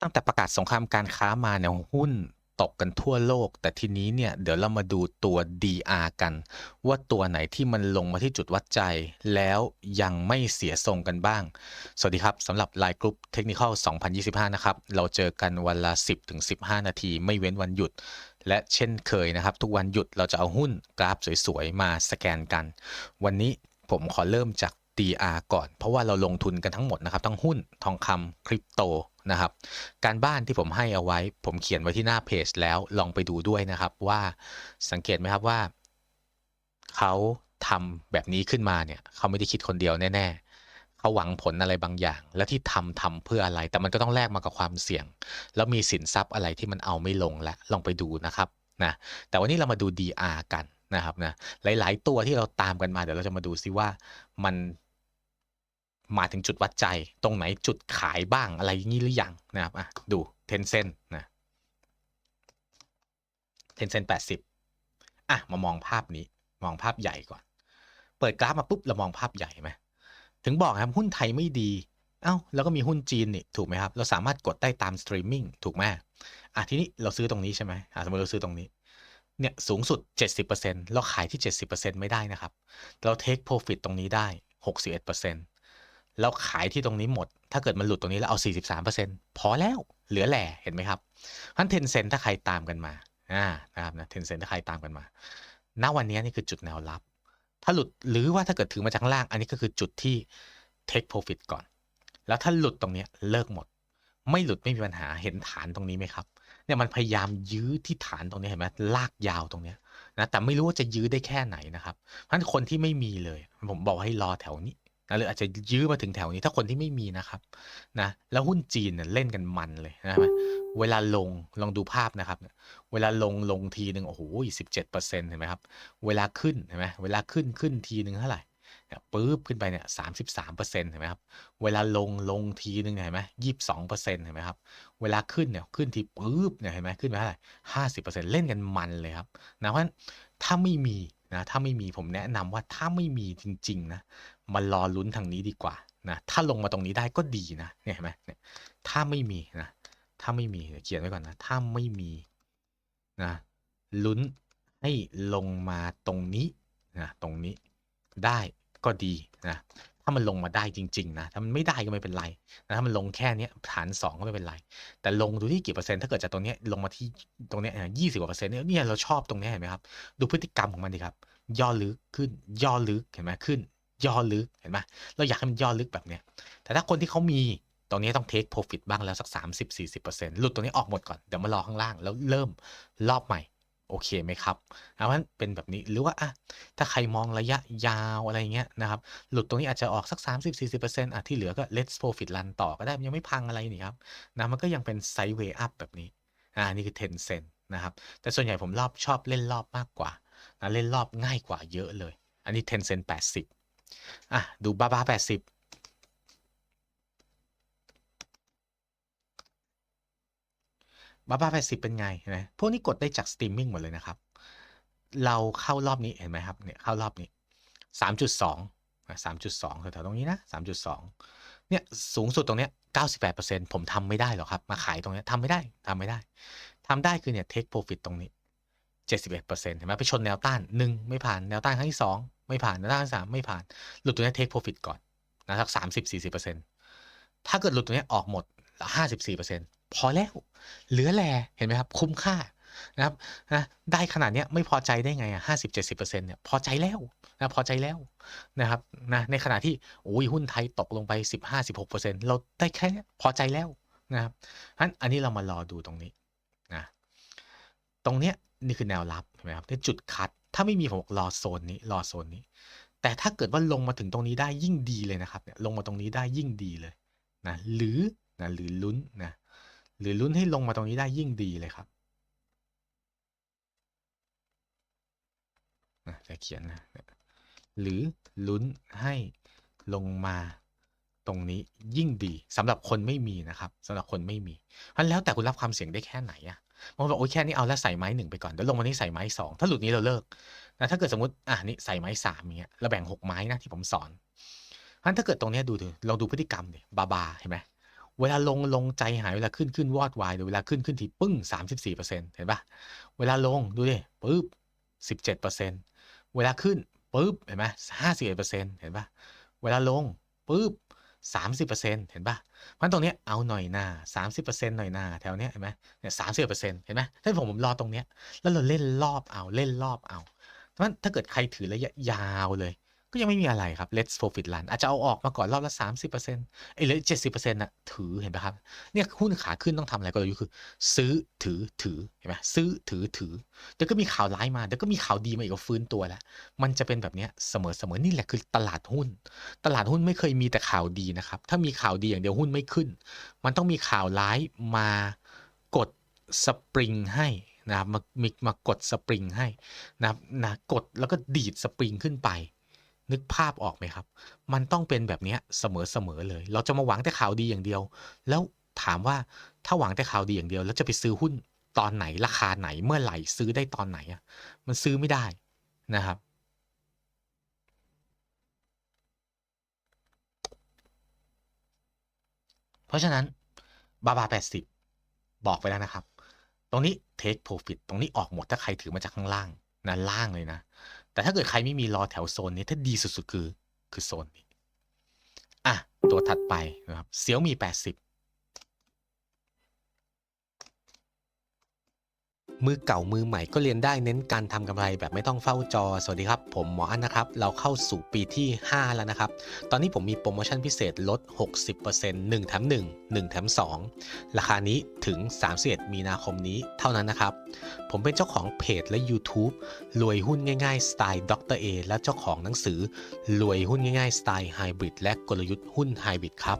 ตั้งแต่ประกาศสงครามการค้ามาเนี่ยหุ้นตกกันทั่วโลก แต่ทีนี้เนี่ยเดี๋ยวเรามาดูตัว DR กัน ว่าตัวไหนที่มันลงมาที่จุดวัดใจ แล้วยังไม่เสียทรงกันบ้าง สวัสดีครับสำหรับไลน์กรุ๊ปเทคนิคอล2025 นะครับ เราเจอกันวันละ 10-15 นาที ไม่เว้นวันหยุด และเช่นเคยนะครับ ทุกวันหยุดเราจะเอาหุ้นกราฟสวยๆ มาสแกนกัน วันนี้ผมขอเริ่มจาก DR ก่อน เพราะว่าเราลงทุนกันทั้งหมดนะครับทั้งหุ้นทองคำคริปโตนะครับ การบ้านที่ผมให้เอาไว้ ผมเขียนไว้ที่หน้าเพจแล้วลองไปดูด้วยนะครับว่าสังเกตไหมครับว่าเขาทำแบบนี้ขึ้นมาเนี่ยเขาไม่ได้คิดคนเดียวแน่ ๆเขาหวังผลอะไรบางอย่าง และที่ทำทำเพื่ออะไร แต่มันก็ต้องแลกมากับความเสี่ยง แล้วมีสินทรัพย์อะไรที่มันเอาไม่ลงและลองไปดูนะครับนะแต่วันนี้เรามาดู DR กันนะครับนะหลาย ๆ ตัวที่เราตามกันมาเดี๋ยวเราจะมาดูซิว่ามัน มาถึงจุดวัดใจตรงไหนจุดขายบ้างอะไรอย่างนี้หรือยังนะครับอะดูเทนเซนนะเทนเซนแปดสิบอะมามองภาพนี้มองภาพใหญ่ก่อน เปิดกราฟมาปุ๊บเรามองภาพใหญ่ไหมถึงบอกครับหุ้นไทยไม่ดีเอา้าแล้วก็มีหุ้นจีนนี่ถูกไหมครับ เราสามารถกดได้ตามสตรีมมิ่งถูกไหมอะทีนี้เราซื้อตรงนี้ใช่ไหมอะสมมติเราซื้อตรงนี้เนี่ยสูงสุด 70%เราขายที่ 70%ไม่ได้นะครับ เราเทคโปรฟิตตรงนี้ได้ 61% แล้วขายที่ตรงนี้หมด ถ้าเกิดมันหลุดตรงนี้แล้วเอา 43%พอแล้วเหลือแหล่เห็นไหมครับพันเทนเซนถ้าใครตามกันมาอ่านะครับนะเทนเซนถ้าใครตามกันมา ณวันนี้นี่คือจุดแนวรับ ถ้าหลุดหรือว่าถ้าเกิดถือมาจากล่าง อันนี้ก็คือจุดที่ take profit ก่อน แล้วถ้าหลุดตรงนี้เลิกหมด ไม่หลุดไม่มีปัญหาเห็นฐานตรงนี้ไหมครับเนี่ยมันพยายามยื้อที่ฐานตรงนี้เห็นไหมลากยาวตรงนี้นะแต่ไม่รู้ว่าจะยื้อได้แค่ไหนนะครับเพราะฉะนั้นคนที่ไม่มีเลย ผมบอกให้รอแถวนี้ นะหรืออาจจะยื้อมาถึงแถวนี้ถ้าคนที่ไม่มีนะครับนะแล้วหุ้นจีนเนี่ยเล่นกันมันเลยนะครับเวลาลงลองดูภาพนะครับ เวลาลงลงทีหนึ่งโอ้โหสิบเจ็ดเปอร์เซ็นต์เห็นไหมครับ เวลาขึ้นเห็นไหมเวลาขึ้นขึ้นทีหนึ่งเท่าไหร่เนี่ยปุ๊บขึ้นไปเนี่ยสามสิบสามเปอร์เซ็นต์เห็นไหมครับ เวลาลงลงทีหนึ่งเห็นไหมยี่สิบสองเปอร์เซ็นต์เห็นไหมครับ เวลาขึ้นเนี่ยขึ้นทีปุ๊บเนี่ยเห็นไหมขึ้นไปเท่าไหร่ห้าสิบเปอร์เซ็นต์เล่นกันมันเลยครับนะเพราะฉะนั้นถ้าไม่มีนะถ้าไม่มีผมแนะนำว่าถ้าไม่มีจริงๆนะ มารอลุ้นทางนี้ดีกว่านะถ้าลงมาตรงนี้ได้ก็ดีนะเนี่ยเห็นไหมเนี่ยถ้าไม่มีนะถ้าไม่มีเขียนไว้ก่อนนะถ้าไม่มีนะลุ้นให้ลงมาตรงนี้นะตรงนี้ได้ก็ดีนะถ้ามันลงมาได้จริงๆนะถ้ามันไม่ได้ก็ไม่เป็นไรนะถ้ามันลงแค่นี้ฐานสองก็ไม่เป็นไร แต่ลงดูที่กี่เปอร์เซ็นต์ถ้าเกิดจากตรงนี้ลงมาที่ตรงนี้ยี่สิบกว่าเปอร์เซ็นต์เนี่ยเนี่ยเราชอบตรงนี้เห็นไหมครับดูพฤติกรรมของมันดีครับย่อลึกขึ้นย่อลึกเห็นไหมขึ้น ย่อลึกเห็นไหมเราอยากให้มันย่อลึกแบบเนี้ยแต่ถ้าคนที่เขามีตรงนี้ต้องเทคโปรฟิตบ้างแล้วสัก 30-40%หลุดตรงนี้ออกหมดก่อน เดี๋ยวมารอข้างล่างแล้วเริ่มรอบใหม่ โอเคไหมครับเพราะฉะนั้นเป็นแบบนี้หรือว่าอะถ้าใครมองระยะยาวอะไรเงี้ยนะครับ หลุดตรงนี้อาจจะออกสัก 30-40%อะที่เหลือก็ let's profit run ต่อก็ได้ยังไม่พังอะไรนี่ครับนะมันก็ยังเป็น sideway up แบบนี้อ่านี่คือ 10เซนนะครับ แต่ส่วนใหญ่ผมรอบชอบเล่นรอบมากกว่านะเล่นรอบง่ายกว่าเยอะเลย อันนี้10เซน80 อะ ดูบ้าบ้า80บ้าบ้าแปดสิบเป็นไงนะพวกนี้กดได้จากสตรีมมิ่งหมดเลยนะครับ เราเข้ารอบนี้เห็นไหมครับเนี่ยเข้ารอบนี้สามจุดสองสามจุดสองแถวๆตรงนี้นะสามจุดสองเนี่ยสูงสุดตรงเนี้ยเก้าสิบแปดเปอร์เซ็นผมทำไม่ได้หรอกครับ มาขายตรงเนี้ยทำไม่ได้ทำไม่ได้ทำได้คือเนี่ยเทคโปรฟิตตรงนี้เจ็ดสิบเอ็ดเปอร์เซ็นต์เห็นไหมไปชนแนวต้านหนึ่งไม่ผ่านแนวต้านครั้งที่สอง ไม่ผ่านแนวต้านที่สามไม่ผ่าน หลุดตัวนี้เทคโปรฟิตก่อนนะสักสามสิบสี่สิบเปอร์เซ็นต์ถ้าเกิดหลุดตัวนี้ออกหมดห้าสิบสี่เปอร์เซ็นต์พอแล้ว เหลือแลเห็นไหมครับ คุ้มค่านะครับนะได้ขนาดนี้ไม่พอใจได้ไงอะห้าสิบเจ็ดสิบเปอร์เซ็นต์เนี่ยพอใจแล้วนะพอใจแล้วนะครับนะในขณะที่โอ้ยหุ้นไทยตกลงไปสิบห้าสิบหกเปอร์เซ็นต์เราได้แค่นี้พอใจแล้วนะครับอันอันนี้เรามารอดูตรงนี้นะตรงเนี้ยนี่คือแนวรับใช่ไหมครับที่จุดคัด ถ้าไม่มีผมบอกรอโซนนี้รอโซนนี้ แต่ถ้าเกิดว่าลงมาถึงตรงนี้ได้ยิ่งดีเลยนะครับเนี่ยลงมาตรงนี้ได้ยิ่งดีเลยนะหรือนะหรือลุ้นนะหรือลุ้นให้ลงมาตรงนี้ได้ยิ่งดีเลยครับจะเขียนนะหรือลุ้นให้ลงมาตรงนี้ยิ่งดีสำหรับคนไม่มีนะครับสำหรับคนไม่มีเพราะแล้วแต่คุณรับความเสี่ยงได้แค่ไหนอะ บางคนบอกโอ้ยแค่นี้เอาแล้วใส่ไม้หนึ่งไปก่อนเดี๋ยวลงมานี้ใส่ไม้สองถ้าหลุดนี้เราเลิกนะถ้าเกิดสมมติอะนี่ใส่ไม้สามเงี้ยเราแบ่งหกไม้นะที่ผมสอนเพราะถ้าเกิดตรงนี้ดูดูลองดูพฤติกรรมดิบาบาเห็นไหมเวลาลงลงใจหายเวลาขึ้นขึ้นวอดวายเวลาขึ้นขึ้นทีปึ้งสามสิบสี่เปอร์เซ็นต์เห็นปะเวลาลงดูดิปึ๊บสิบเจ็ดเปอร์เซ็นต์เวลาขึ้นปึ๊บเห็นไหมห้าสิบเอ็ดเปอร์เซ็นต์เห็นปะเวลาลงปึ๊บ สามสิบเปอร์เซ็นเห็นปะเพรานตรงเนี้ยเอาหน่อยหน้าสามสิบเปอร์เซ็นหน่อยหน้าแถวเนี้ยเห็นไหมเนี่ยสามสิบเปอร์เซ็นเห็นไหมถ้าผมผมรอตรงเนี้ยแล้วเราเล่นรอบเอาเล่นรอบเอาเพราะฉะนั้นถ้าเกิดใครถือระยะยาวเลย ก็ยังไม่มีอะไรครับ let's profit run อาจจะเอาออกมาก่อนรอบละ 30%ไอ้เหลือ70%น่ะถือเห็นไหมครับ เนี่ยหุ้นขาขึ้นต้องทำอะไรก็เลยคือ ซื้อถือถือเห็นไหมซื้อถือถือเดี๋ยวก็มีข่าวร้ายมาเดี๋ยวก็มีข่าวดีมาอีกฟื้นตัวแล้ว มันจะเป็นแบบเนี้ยเสมอเสมอนี่แหละคือตลาดหุ้น ตลาดหุ้นไม่เคยมีแต่ข่าวดีนะครับ ถ้ามีข่าวดีอย่างเดียวหุ้นไม่ขึ้น มันต้องมีข่าวร้ายมากดสปริงให้นะครับมามีมากดสปริงให้นะครับนะกดแล้วก็ดีดสปริงขึ้นไป นึกภาพออกไหมครับ มันต้องเป็นแบบนี้เสมอๆเลย เราจะมาหวังแต่ข่าวดีอย่างเดียว แล้วถามว่าถ้าหวังแต่ข่าวดีอย่างเดียว แล้วจะไปซื้อหุ้นตอนไหนราคาไหนเมื่อไหร่ซื้อได้ตอนไหนอะมันซื้อไม่ได้นะครับเพราะฉะนั้นบาบา 80 บอกไปแล้วนะครับ ตรงนี้ take profit ตรงนี้ออกหมดถ้าใครถือมาจากข้างล่างนะล่างเลยนะ แต่ถ้าเกิดใครไม่มีรอแถวโซนนี้ถ้าดีสุดๆคือคือโซนนี้ อะ ตัวถัดไปนะครับเซี่ยวมี 80 มือเก่ามือใหม่ก็เรียนได้เน้นการทำกำไรแบบไม่ต้องเฝ้าจอ สวัสดีครับ ผมหมออันนะครับ เราเข้าสู่ปีที่ 5 แล้วนะครับ ตอนนี้ผมมีโปรโมชั่นพิเศษลด 60% 1แถม1 1แถม2 ราคานี้ถึง 31 มีนาคมนี้เท่านั้นนะครับ ผมเป็นเจ้าของเพจและ YouTube รวยหุ้นง่าย ๆ สไตล์ดรเอและเจ้าของหนังสือ รวยหุ้นง่ายๆ สไตล์ไฮบริดและกลยุทธ์หุ้นไฮบริดครับ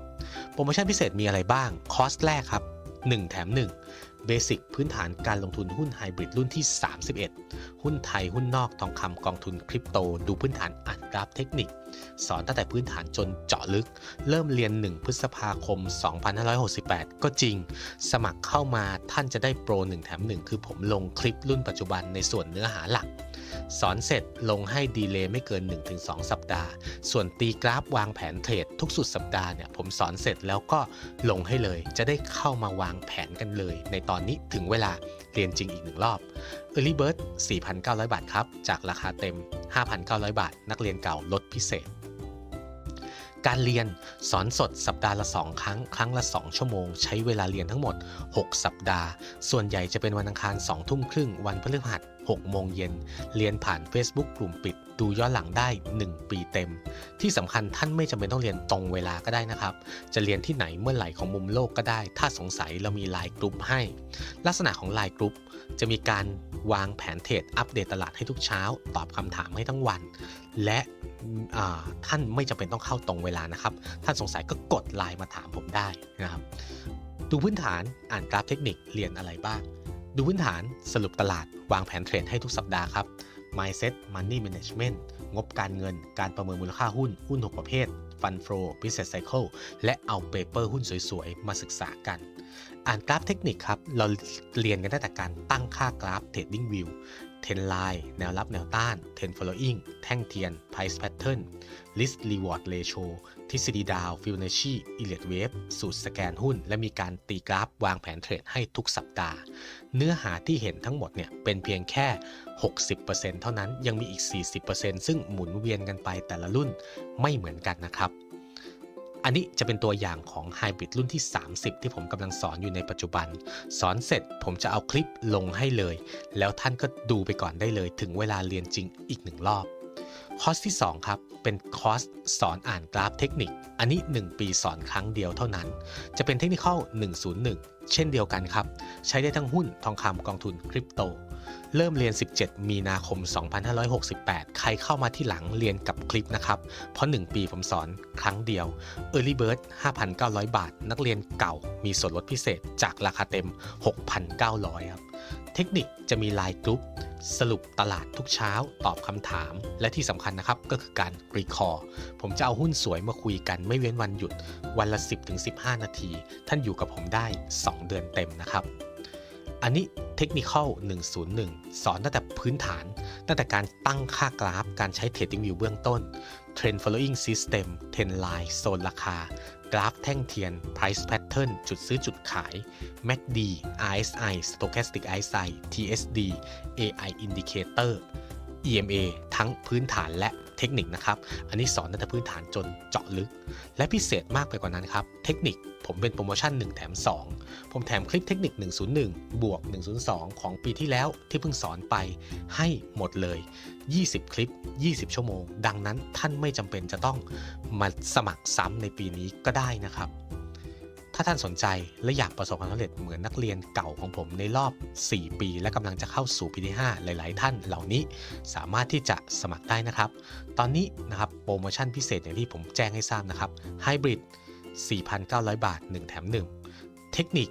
โปรโมชั่นพิเศษมีอะไรบ้าง คอสแรกครับ 1 แถม 1 เบสิกพื้นฐานการลงทุนหุ้นไฮบริดรุ่นที่ 31 หุ้นไทยหุ้นนอกทองคำกองทุนคริปโต ดูพื้นฐานอ่านกราฟเทคนิค สอนตั้งแต่พื้นฐานจนเจาะลึก เริ่มเรียน 1 พฤษภาคม 2568 ก็จริง สมัครเข้ามาท่านจะได้โปร 1 แถม 1 คือผมลงคลิปรุ่นปัจจุบันในส่วนเนื้อหาหลัก สอนเสร็จลงให้ดีเลย์ไม่เกิน 1-2 สัปดาห์ ส่วนตีกราฟวางแผนเทรดทุกสุดสัปดาห์เนี่ยผมสอนเสร็จแล้วก็ลงให้เลย จะได้เข้ามาวางแผนกันเลย ในตอนนี้ถึงเวลา รียนจริงอีกหนึ่งรอบ Early Bird 4,900 บาทครับ จากราคาเต็ม 5,900 บาท นักเรียนเก่าลดพิเศษ การเรียนสอนสดสัปดาห์ละ 2 ครั้ง ครั้งละ 2 ชั่วโมง ใช้เวลาเรียนทั้งหมด 6 สัปดาห์ ส่วนใหญ่จะเป็นวันอังคาร 2 ทุ่มครึ่ง วันพฤหัส6โมงเย็น เรียนผ่าน Facebook กลุ่มปิด ดูย้อนหลังได้ 1 ปีเต็ม ที่สำคัญท่านไม่จำเป็นต้องเรียนตรงเวลาก็ได้นะครับ จะเรียนที่ไหนเมื่อไหร่ของมุมโลกก็ได้ ถ้าสงสัยเรามีไลน์กลุ่มให้ ลักษณะของไลน์กลุ่มจะมีการวางแผนเทรดอัปเดตตลาดให้ทุกเช้า ตอบคำถามให้ทั้งวัน และท่านไม่จำเป็นต้องเข้าตรงเวลานะครับ ท่านสงสัยก็กดไลน์มาถามผมได้นะครับ ดูพื้นฐานอ่านกราฟเทคนิคเรียนอะไรบ้าง ดูพื้นฐานสรุปตลาดวางแผนเทรดให้ทุกสัปดาห์ครับ Mindset Money Management งบการเงิน การประเมินมูลค่าหุ้น หุ้น 6 ประเภท Fund Flow Business Cycle และเอาเปเปอร์หุ้นสวยๆ มาศึกษากัน อ่านกราฟเทคนิคครับ เราเรียนกันตั้งแต่การตั้งค่ากราฟ Trading View เทนไลน์แนวรับแนวต้านเทน following แท่งเทียน price pattern risk reward ratio ทฤษฎีดาวฟิ b นชีอิเลียดเวฟสูตรสแกนหุ้น และมีการตีกราฟวางแผนเทรดให้ทุกสัปดาห์ เนื้อหาที่เห็นทั้งหมดเนี่ยเป็นเพียงแค่ 60%เท่านั้นยังมีอีก 40%ซึ่งหมุนเวียนกันไปแต่ละรุ่นไม่เหมือนกันนะครับ อันนี้จะเป็นตัวอย่างของไฮบริดรุ่นที่ 30 ที่ผมกำลังสอนอยู่ในปัจจุบัน สอนเสร็จผมจะเอาคลิปลงให้เลย แล้วท่านก็ดูไปก่อนได้เลย ถึงเวลาเรียนจริงอีกหนึ่งรอบ คอร์สที่ 2 ครับ เป็นคอร์สสอนอ่านกราฟเทคนิค อันนี้ 1 ปีสอนครั้งเดียวเท่านั้น จะเป็นเทคนิค101 เช่นเดียวกันครับ ใช้ได้ทั้งหุ้นทองคำกองทุนคริปโต เริ่มเรียน 17 มีนาคม 2568 ใครเข้ามาที่หลังเรียนกับคลิปนะครับ เพราะ 1 ปีผมสอนครั้งเดียว Early Bird 5,900 บาท นักเรียนเก่ามีส่วนลดพิเศษจากราคาเต็ม 6,900 ครับ เทคนิคจะมีไลน์กรุ๊ปสรุปตลาดทุกเช้า ตอบคำถาม และที่สำคัญนะครับก็คือการรีคอร์ผมจะเอาหุ้นสวยมาคุยกันไม่เว้นวันหยุด วันละ 10-15 นาที ท่านอยู่กับผมได้ 2 เดือนเต็มนะครับ อันนี้เทคนิค101 สอนตั้งแต่พื้นฐาน ตั้งแต่การตั้งค่ากราฟ การใช้ Trading View เบื้องต้น Trend Following System Trend Line โซนราคา กราฟแท่งเทียน price pattern จุดซื้อจุดขาย MACD RSI stochastic RSI TSD AI indicator EMA ทั้งพื้นฐานและ เทคนิคนะครับ อันนี้สอนตั้งแต่พื้นฐานจนเจาะลึก และพิเศษมากไปกว่านั้นครับ เทคนิคผมเป็นโปรโมชั่น 1 แถม 2 ผมแถมคลิปเทคนิค 101 บวก 102 ของปีที่แล้วที่เพิ่งสอนไปให้หมดเลย 20 คลิป 20 ชั่วโมง ดังนั้นท่านไม่จำเป็นจะต้องมาสมัครซ้ำในปีนี้ก็ได้นะครับ ถ้าท่านสนใจและอยากประสบความสำเร็จเหมือนนักเรียนเก่าของผมในรอบ 4 ปี และกำลังจะเข้าสู่ปีที่ 5 หลาย ๆ ท่านเหล่านี้ สามารถที่จะสมัครได้นะครับ ตอนนี้นะครับโปรโมชั่นพิเศษอย่างที่ผมแจ้งให้ทราบนะครับไฮบริด4,900 บาท 1 แถม 1 เทคนิค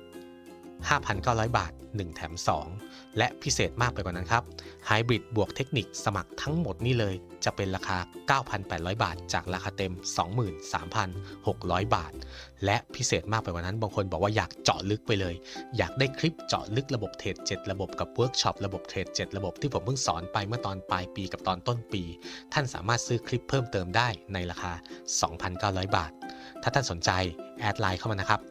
5,900 บาท 1 แถม 2 และพิเศษมากไปกว่านั้นครับไฮบริดบวกเทคนิคสมัครทั้งหมดนี่เลย จะเป็นราคา 9,800 บาท จากราคาเต็ม 23,600 บาท และพิเศษมากไปกว่านั้น บางคนบอกว่าอยากเจาะลึกไปเลย อยากได้คลิปเจาะลึกระบบเทรด7ระบบกับเวิร์กช็อประบบเทรด7ระบบที่ผมเพิ่งสอนไปเมื่อตอนปลายปีกับตอนต้นปี ท่านสามารถซื้อคลิปเพิ่มเติมได้ในราคา 2,900 บาท ถ้าท่านสนใจ แอดไลน์เข้ามานะครับ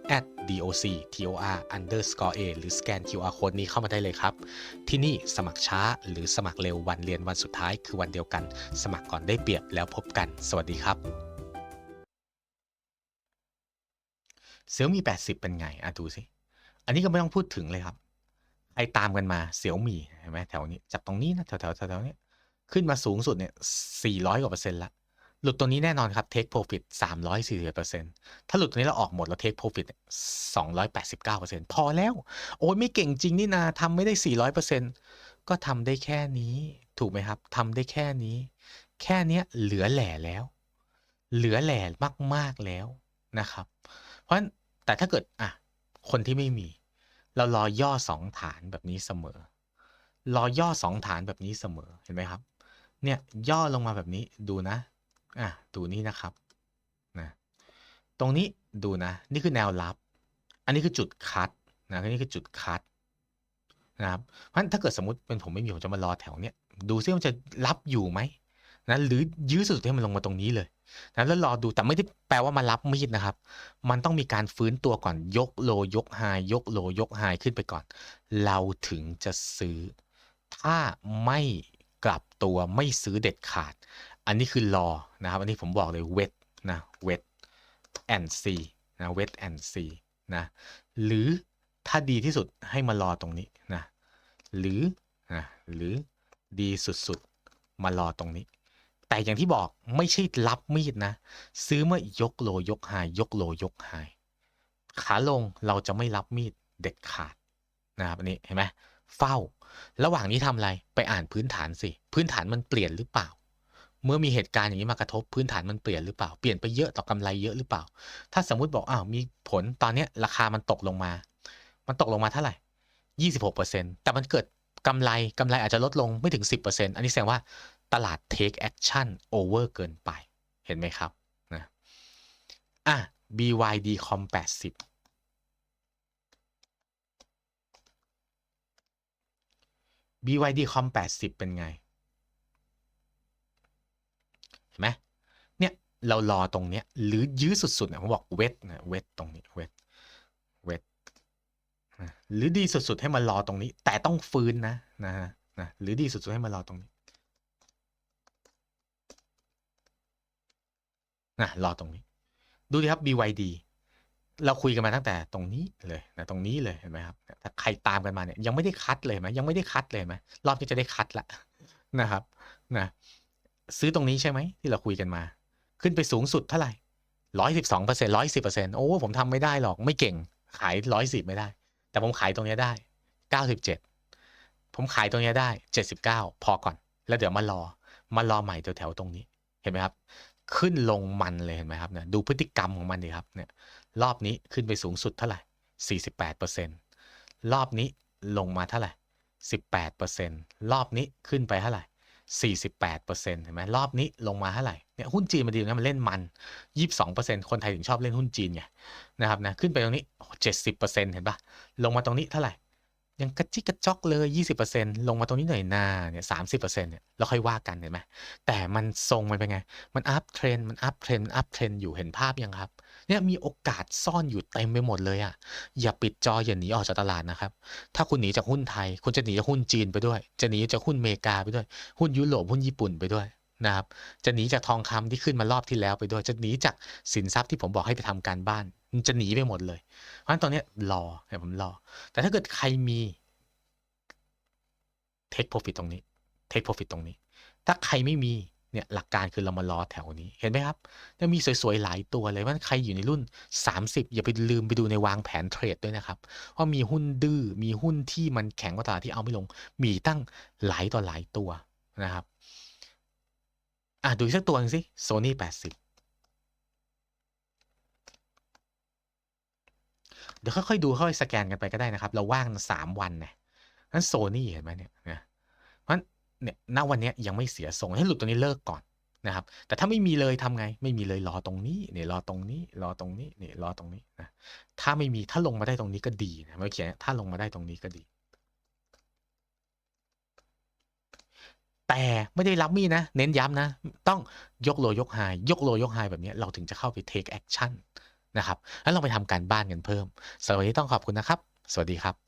doc tor underscore a หรือสแกน QR code นี้เข้ามาได้เลยครับ ที่นี่สมัครช้าหรือสมัครเร็ววันเรียนวันสุดท้ายคือวันเดียวกัน สมัครก่อนได้เปรียบแล้วพบกัน สวัสดีครับเซี่ยมี 80 เป็นไงอะดูสิ อันนี้ก็ไม่ต้องพูดถึงเลยครับไอตามกันมาเสี่ยวมีเห็นไหมแถวนี้จากตรงนี้นะแถวแถวแถวนี้ขึ้นมาสูงสุดเนี่ย400กว่าเปอร์เซ็นต์ละ หลุดตัวนี้แน่นอนครับ take profit 340เปอร์เซ็นต์ถ้าหลุดตัวนี้เราออกหมด เรา take profit 289เปอร์เซ็นต์พอแล้ว โอ้ยไม่เก่งจริงนี่นาทำไม่ได้ 400เปอร์เซ็นต์ก็ทำได้แค่นี้ ถูกไหมครับทำได้แค่นี้ แค่นี้เหลือแหล่แล้ว เหลือแหล่มาก ๆ แล้วนะครับ เพราะฉะนั้นแต่ถ้าเกิดอะคนที่ไม่มี เรารอย่อสองฐานแบบนี้เสมอ รอย่อสองฐานแบบนี้เสมอเห็นไหมครับ เนี่ยย่อลงมาแบบนี้ดูนะ อะดูนี่นะครับนะตรงนี้ดูนะ นี่คือแนวรับ อันนี้คือจุดคัดนะนี่คือจุดคัดนะครับเพราะฉะนั้นถ้าเกิดสมมติเป็นผมไม่มีผมจะมารอแถวเนี้ยดูซิมันจะรับอยู่ไหมนะหรือยื้อสุดให้มันลงมาตรงนี้เลยนะแล้วรอดูแต่ไม่ได้แปลว่ามารับมีดนะครับ มันต้องมีการฟื้นตัวก่อนยกโลยกไฮยกโลยกไฮขึ้นไปก่อน เราถึงจะซื้อ ถ้าไม่กลับตัวไม่ซื้อเด็ดขาด อันนี้คือรอนะครับ อันนี้ผมบอกเลยเวทนะเวทแอนซีนะเวทแอนซีนะ หรือถ้าดีที่สุดให้มารอตรงนี้นะ หรือนะหรือดีสุดๆ มารอตรงนี้ แต่อย่างที่บอกไม่ใช่รับมีดนะ ซื้อเมื่อยกโลยกไฮยกโลยกไฮขาลงเราจะไม่รับมีดเด็ดขาดนะครับอันนี้เห็นไหมเฝ้า ระหว่างนี้ทำอะไรไปอ่านพื้นฐานสิ พื้นฐานมันเปลี่ยนหรือเปล่า เมื่อมีเหตุการณ์อย่างนี้มากระทบพื้นฐานมันเปลี่ยนหรือเปล่า เปลี่ยนไปเยอะต่อกำไรเยอะหรือเปล่า ถ้าสมมุติบอกอ้าวมีผลตอนเนี้ยราคามันตกลงมา มันตกลงมาเท่าไหร่26%แต่มันเกิดกำไรกำไรอาจจะลดลงไม่ถึง10%อันนี้แสดงว่าตลาด take action over เกินไป เห็นไหมครับนะอะ BYD com 80 BYD com 80 เป็นไง ห็นไหมเนี่ยเรารอตรงเนี้ยหรือยื้อสุดๆเนี่ยผมบอกเวทนะเวทตรงนี้เวทเวทหรือดีสุดๆให้มารอตรงนี้ แต่ต้องฟื้นนะนะฮะนะหรือดีสุดๆให้มารอตรงนี้นะรอตรงนี้ ดูดิครับ BYD เราคุยกันมาตั้งแต่ตรงนี้เลยนะตรงนี้เลยเห็นไหมครับถ้าใครตามกันมาเนี่ยยังไม่ได้คัดเลยไหมยังไม่ได้คัดเลยไหมรอบนี้จะได้คัดละนะครับนะ ซื้อตรงนี้ใช่ไหมที่เราคุยกันมา ขึ้นไปสูงสุดเท่าไหร่ร้อยสิบสองเปอร์เซ็นร้อยสิบเปอร์เซ็นโอ้ผมทำไม่ได้หรอกไม่เก่ง ขายร้อยสิบไม่ได้ แต่ผมขายตรงนี้ได้เก้าสิบเจ็ดผมขายตรงนี้ได้เจ็ดสิบเก้าพอก่อน แล้วเดี๋ยวมารอมารอใหม่แถวๆตรงนี้เห็นไหมครับ ขึ้นลงมันเลยเห็นไหมครับเนี่ยดูพฤติกรรมของมันดีครับเนี่ยรอบนี้ขึ้นไปสูงสุดเท่าไหร่48%รอบนี้ลงมาเท่าไหร่18%รอบนี้ขึ้นไปเท่าไหร่ 48%เห็นไหมรอบนี้ลงมาเท่าไหร่เนี่ยหุ้นจีนมาดีนะมันเล่นมัน 22%คนไทยถึงชอบเล่นหุ้นจีนไงนะครับนะขึ้นไปตรงนี้ 70%เห็นปะลงมาตรงนี้เท่าไหร่ ยังกระจิกกระจอกเลย 20%ลงมาตรงนี้หน่อยหน้าเนี่ย30%เนี่ยแล้วค่อยว่ากันเห็นไหมแต่มันทรงมันเป็นไง มันอัพเทรนมันอัพเทรนมันอัพเทรนอยู่เห็นภาพยังครับ เนี่ยมีโอกาสซ่อนอยู่เต็มไปหมดเลยอะอย่าปิดจออย่าหนีออกจากตลาดนะครับ ถ้าคุณหนีจากหุ้นไทย คุณจะหนีจากหุ้นจีนไปด้วย จะหนีจากหุ้นอเมริกาไปด้วย หุ้นยุโรปหุ้นญี่ปุ่นไปด้วยนะครับ จะหนีจากทองคำที่ขึ้นมารอบที่แล้วไปด้วย จะหนีจากสินทรัพย์ที่ผมบอกให้ไปทำการบ้าน มันจะหนีไปหมดเลย เพราะฉะนั้นตอนนี้รอให้ผมรอ แต่ถ้าเกิดใครมี take profit ตรงนี้ take profit ตรงนี้ ถ้าใครไม่มี เนี่ยหลักการคือเรามารอแถวนี้เห็นไหมครับจะมีสวยๆหลายตัวเลยว่าใครอยู่ในรุ่น 30 อย่าไปลืมไปดูในวางแผนเทรดด้วยนะครับว่ามีหุ้นดื้อมีหุ้นที่มันแข็งกว่าตลาดที่เอาไม่ลง มีตั้งหลายต่อหลายตัวนะครับอะดูสักตัวนึงสิโซนี่80เดี๋ยวค่อยๆดูค่อยสแกนกันไปก็ได้นะครับ เราว่าง 3 วันนะนั้นโซนี่เห็นไหมเนี่ยนะ เนี่ยณวันนี้ยังไม่เสียทรงให้หลุดตัวนี้เลิกก่อนนะครับ แต่ถ้าไม่มีเลยทำไง ไม่มีเลยรอตรงนี้เนี่ยรอตรงนี้ รอตรงนี้เนี่ยรอตรงนี้นะถ้าไม่มีถ้าลงมาได้ตรงนี้ก็ดีนะเมื่อกี้ถ้าลงมาได้ตรงนี้ก็ดี แต่ไม่ได้รับมีนะ เน้นย้ำนะ ต้องยกโลยกไฮยกโลยกไฮแบบนี้เราถึงจะเข้าไป take action นะครับแล้วเราไปทำการบ้านกันเพิ่มสำหรับวันนี้ต้องขอบคุณนะครับ สวัสดีครับ